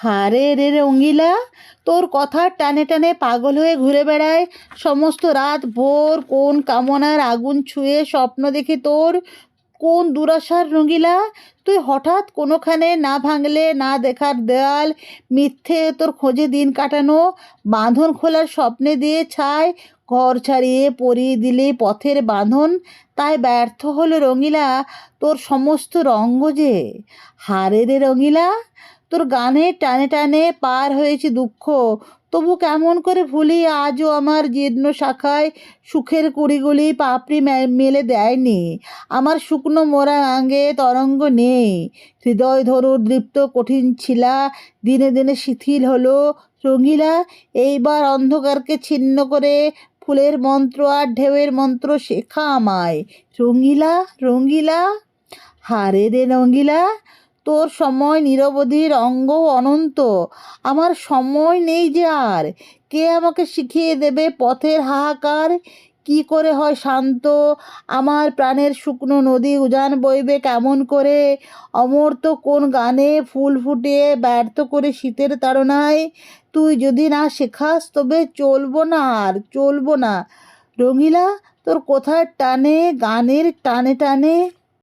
হারে রে রঙ্গিলা তোর কথার টানে টানে পাগল হয়ে ঘুরে বেড়ায়। সমস্ত রাত ভোর কোন কামনার আগুন ছুঁয়ে স্বপ্ন দেখে তোর? কোন দুরাশার রঙ্গিলা, তুই হঠাৎ কোনোখানে না ভাঙলে, না দেখার দেয়াল, মিথ্যে তোর খোঁজে দিন কাটানো, বাঁধন খোলার স্বপ্নে দিয়ে ছায় ঘর ছাড়িয়ে পরিয়ে দিলে পথের বাঁধন, তাই ব্যর্থ হলো রঙিলা তোর সমস্ত রঙ্গ যে। হারে রে রঙিলা তোর গানে টানে টানে পার হয়েছে দুঃখ। তবু কেমন করে ভুলি আজও আমার জীর্ণ শাখায় সুখের কুড়িগুলি পাপড়ি মেলে দেয়নি। আমার শুকনো মোরা আঙ্গে তরঙ্গ নেই। হৃদয় ধরুর দৃপ্ত কঠিন ছিলা দিনে দিনে শিথিল হলো। রঙিলা, এইবার অন্ধকারকে ছিন্ন করে ফুলের মন্ত্র আর ঢেউয়ের মন্ত্র শেখা আমায়। রঙিলা রঙিলা, হারে রে রঙিলা তোর সময় নিরবধির অঙ্গ অনন্ত। আমার সময় নেই যে আর। কে আমাকে শিখিয়ে দেবে পথের হাহাকার? কি করে হয় শান্ত? আমার প্রাণের শুকনো নদী উজান বইবে কেমন করে? অমর্ত কোন গানে ফুল ফুটিয়ে ব্যর্থ করে শীতের তাড়নায়? তুই যদি না শেখাস তবে চলবো না আর, চলবো না। রঙিলা, তোর কোথায় টানে, গানের টানে টানে?